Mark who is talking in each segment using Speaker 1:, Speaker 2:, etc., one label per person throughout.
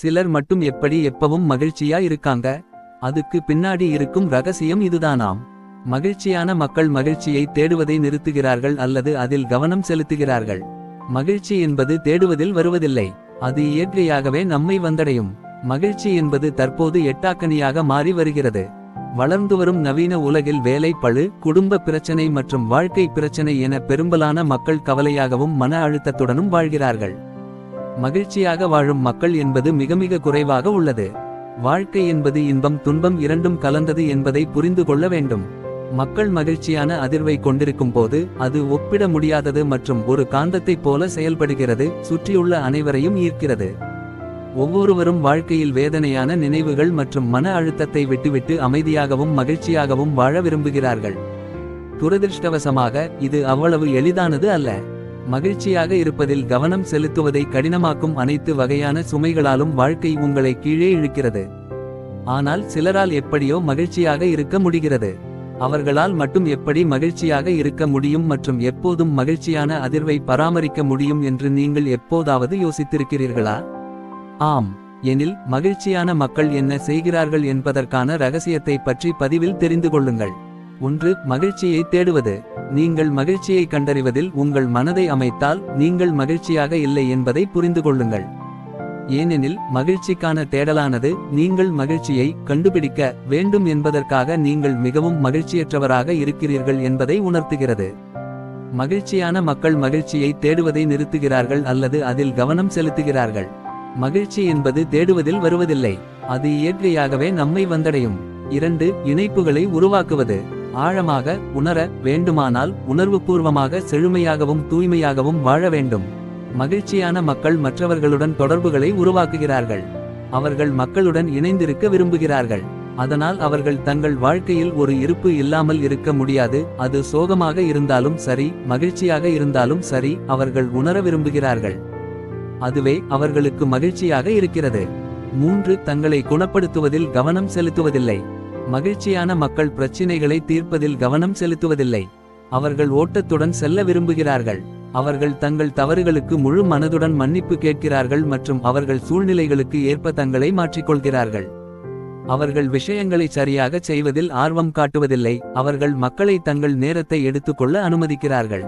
Speaker 1: சிலர் மட்டும் எப்படி எப்பவும் மகிழ்ச்சியா இருக்காங்க? அதுக்கு பின்னாடி இருக்கும் ரகசியம் இதுதானாம். மகிழ்ச்சியான மக்கள் மகிழ்ச்சியை தேடுவதை நிறுத்துகிறார்கள் அல்லது அதில் கவனம் செலுத்துகிறார்கள். மகிழ்ச்சி என்பது தேடுவதில் வருவதில்லை அது இயற்கையாகவே நம்மை வந்தடையும். மகிழ்ச்சி என்பது தற்போது எட்டாக்கனியாக மாறி வருகிறது. வளர்ந்து வரும் நவீன உலகில் வேலை பழு குடும்ப பிரச்சனை மற்றும் வாழ்க்கை பிரச்சனை என பெரும்பாலான மக்கள் கவலையாகவும் மன அழுத்தத்துடனும் வாழ்கிறார்கள். மகிழ்ச்சியாக வாழும் மக்கள் என்பது மிக மிக குறைவாக உள்ளது. வாழ்க்கை என்பது இன்பம் துன்பம் இரண்டும் கலந்தது என்பதை புரிந்து கொள்ள வேண்டும். மக்கள் மகிழ்ச்சியான அதிர்வை கொண்டிருக்கும் போது அது ஒப்பிட முடியாதது மற்றும் ஒரு காந்தத்தைப் போல செயல்படுகிறது சுற்றியுள்ள அனைவரையும் ஈர்க்கிறது. ஒவ்வொருவரும் வாழ்க்கையில் வேதனையான நினைவுகள் மற்றும் மன அழுத்தத்தை விட்டுவிட்டு அமைதியாகவும் மகிழ்ச்சியாகவும் வாழ விரும்புகிறார்கள். துரதிருஷ்டவசமாக இது அவ்வளவு எளிதானது அல்ல. மகிழ்ச்சியாக இருப்பதில் கவனம் செலுத்துவதை கடினமாக்கும் அனைத்து வகையான சுமைகளாலும் வாழ்க்கை உங்களை கீழே இழுக்கிறது. ஆனால் சிலரால் எப்படியோ மகிழ்ச்சியாக இருக்க முடிகிறது. அவர்களால் மட்டும் எப்படி மகிழ்ச்சியாக இருக்க முடியும் மற்றும் எப்போதும் மகிழ்ச்சியான அதிர்வை பராமரிக்க முடியும் என்று நீங்கள் எப்போதாவது யோசித்திருக்கிறீர்களா? ஆம் எனில் மகிழ்ச்சியான மக்கள் என்ன செய்கிறார்கள் என்பதற்கான ரகசியத்தை பற்றி பதிவில் தெரிந்து கொள்ளுங்கள். ஒன்று மகிழ்ச்சியை தேடுவது. நீங்கள் மகிழ்ச்சியை கண்டறிவதில் உங்கள் மனதை அமைத்தால் நீங்கள் மகிழ்ச்சியாக இல்லை என்பதை புரிந்து கொள்ளுங்கள். ஏனெனில் மகிழ்ச்சிக்கான தேடலானது நீங்கள் மகிழ்ச்சியை கண்டுபிடிக்க வேண்டும் என்பதற்காக நீங்கள் மிகவும் மகிழ்ச்சியற்றவராக இருக்கிறீர்கள் என்பதை உணர்த்துகிறது. மகிழ்ச்சியான மக்கள் மகிழ்ச்சியை தேடுவதை நிறுத்துகிறார்கள் அல்லது அதில் கவனம் செலுத்துகிறார்கள். மகிழ்ச்சி என்பது தேடுவதில் வருவதில்லை. அது இயற்கையாகவே நம்மை வந்தடையும். இரண்டு இணைப்புகளை உருவாக்குவது. ஆழமாக உணர வேண்டுமானால் உணர்வுபூர்வமாக செழுமையாகவும் தூய்மையாகவும் வாழ வேண்டும். மகிழ்ச்சியான மக்கள் மற்றவர்களுடன் தொடர்புகளை உருவாக்குகிறார்கள். அவர்கள் மக்களுடன் இணைந்திருக்க விரும்புகிறார்கள். அதனால் அவர்கள் தங்கள் வாழ்க்கையில் ஒரு இருப்பு இல்லாமல் இருக்க முடியாது. அது சோகமாக இருந்தாலும் சரி மகிழ்ச்சியாக இருந்தாலும் சரி அவர்கள் உணர விரும்புகிறார்கள். அதுவே அவர்களுக்கு மகிழ்ச்சியாக இருக்கிறது. மூன்று தங்களை குணப்படுத்துவதில் கவனம் செலுத்துவதில்லை. மகிழ்ச்சியான மக்கள் பிரச்சினைகளை தீர்ப்பதில் கவனம் செலுத்துவதில்லை. அவர்கள் ஓட்டத்துடன் செல்ல விரும்புகிறார்கள். அவர்கள் தங்கள் தவறுகளுக்கு முழு மனதுடன் மன்னிப்பு கேட்கிறார்கள் மற்றும் அவர்கள் சூழ்நிலைகளுக்கு ஏற்ப தங்களை மாற்றிக்கொள்கிறார்கள். அவர்கள் விஷயங்களை சரியாக செய்வதில் ஆர்வம் காட்டுவதில்லை. அவர்கள் மக்களை தங்கள் நேரத்தை எடுத்துக்கொள்ள அனுமதிக்கிறார்கள்.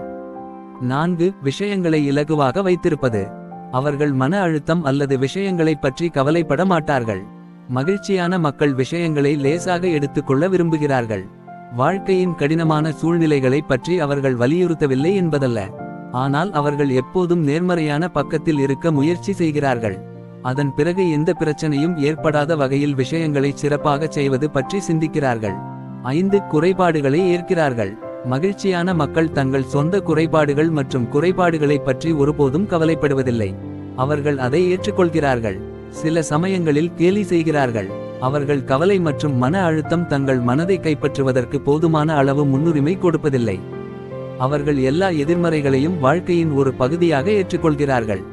Speaker 1: நான்கு விஷயங்களை இலகுவாக வைத்திருப்பது. அவர்கள் மன அழுத்தம் அல்லது விஷயங்களைப் பற்றி கவலைப்பட மாட்டார்கள். மகிழ்ச்சியான மக்கள் விஷயங்களை லேசாக எடுத்துக்கொள்ள விரும்புகிறார்கள். வாழ்க்கையின் கடினமான சூழ்நிலைகளைப் பற்றி அவர்கள் வலியுறுத்தவில்லை என்பதல்ல. ஆனால் அவர்கள் எப்போதும் நேர்மறையான பக்கத்தில் இருக்க முயற்சி செய்கிறார்கள். அதன் பிறகு எந்த பிரச்சனையும் ஏற்படாத வகையில் விஷயங்களை சிறப்பாகச் செய்வது பற்றி சிந்திக்கிறார்கள். ஐந்து குறைபாடுகளை ஏற்கிறார்கள். மகிழ்ச்சியான மக்கள் தங்கள் சொந்த குறைபாடுகள் மற்றும் குறைபாடுகளைப் பற்றி ஒருபோதும் கவலைப்படுவதில்லை. அவர்கள் அதை ஏற்றுக்கொள்கிறார்கள். சில சமயங்களில் கேலி செய்கிறார்கள். அவர்கள் கவலை மற்றும் மன அழுத்தம் தங்கள் மனதை கைப்பற்றுவதற்கு போதுமான அளவு முன்னுரிமை கொடுப்பதில்லை. அவர்கள் எல்லா எதிர்மறைகளையும் வாழ்க்கையின் ஒரு பகுதியாக ஏற்றுக்கொள்கிறார்கள்.